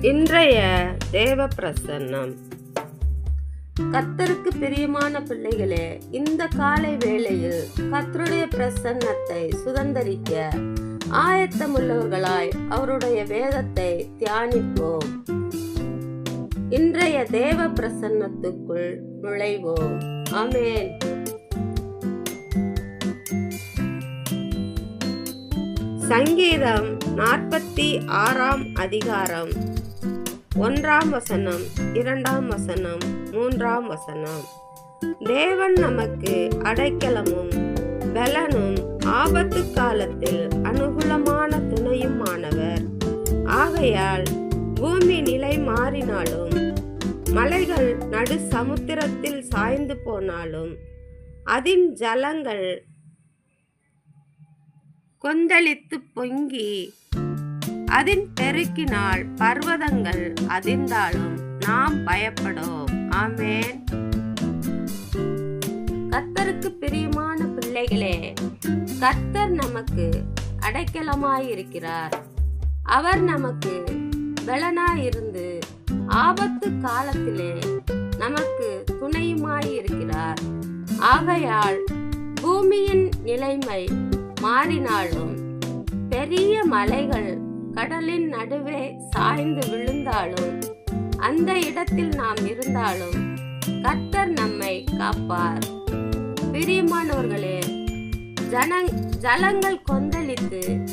இன்றைய தேவ பிரசன்னம் கர்த்தருக்கு பிரியமான பிள்ளைகளே இந்த காலை வேளையில் கத்தருடைய பிரசன்னத்தை சுதந்தரிக்க ஆயத்தமுள்ளவர்களாய் அவருடைய வேதத்தை தியானிப்போம். இன்றைய தேவ பிரசன்னத்துக்குள் நுழைவோம். அமேன் சங்கீதம் நாற்பத்தி ஆறாம் அதிகாரம். ஒன்றாம் வசனம் இரண்டாம் வசனம் மூன்றாம் வசனம். தேவன் நமக்கு அடைக்கலமும் பலனும் ஆபத்து காலத்தில் அனுகூலமான துணையுமானவர். ஆகையால் பூமி நிலை மாறினாலும் மலைகள் நடு சமுத்திரத்தில் சாய்ந்து போனாலும் அதின் ஜலங்கள் கொந்தளித்து பொங்கி அதின் பெருக்கினால் பர்வதங்கள் அதிர்ந்தாலும் நாம் பயப்படும். ஆமேன். கத்தருக்கு பிரியமான பிள்ளைகளே கர்த்தர் நமக்கு அடைக்கலமாயிருக்கிறார். அவர் நமக்கு பலனாயிருந்து ஆபத்து காலத்திலே நமக்கு துணையுமாயிருக்கிறார். ஆகையால் பூமியின் நிலைமை மாறினாலும் பெரிய மலைகள் கடலின் நடுவே சாய்ந்து விழுந்தாலும் அந்த இடத்தில் நாம் இருந்தாலும் கர்த்தர் நம்மை காப்பார். பிரியமானவர்களே ஜனங் ஜலங்கள் கொந்தளித்து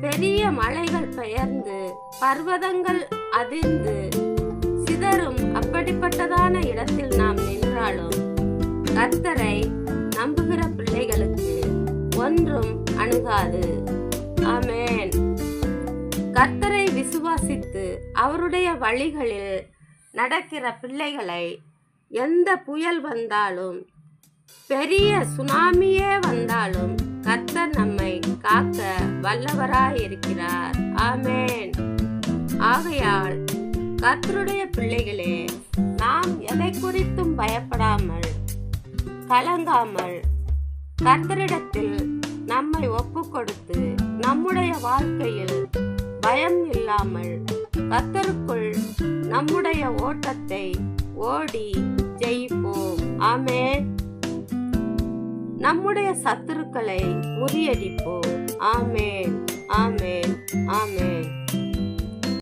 பெரிய மலைகள் பெயர்ந்து பர்வதங்கள் அதிர்ந்து சிதறும் அப்படிப்பட்டதான இடத்தில் நாம் நின்றாலும் கர்த்தரை நம்புகிற பிள்ளைகளுக்கு ஒன்றும் அணுகாது. ஆமேன். கர்த்தரை விசுவாசித்து அவருடைய வழிகளில் நடக்கிற பிள்ளைகளை எந்த புயல் வந்தாலும் பெரிய சுனாமியே வந்தாலும் கர்த்தர் நம்மை காக்க வல்லவராயிருக்கிறார். ஆமேன். ஆகையால் கர்த்தருடைய பிள்ளைகளே நாம் எதை குறித்தும் பயப்படாமல் கலங்காமல் கர்த்தரிடத்தில் நம்மை ஒப்பு கொடுத்து நம்முடைய வாழ்க்கையில் பயம் இல்லாமல் கத்தருக்குள் நம்முடைய ஓட்டத்தை ஓடி ஜெயிப்போம். ஆமே நம்முடைய சத்துருக்களை முறியடிப்போம். ஆமேன். ஆமேன். ஆமேன்.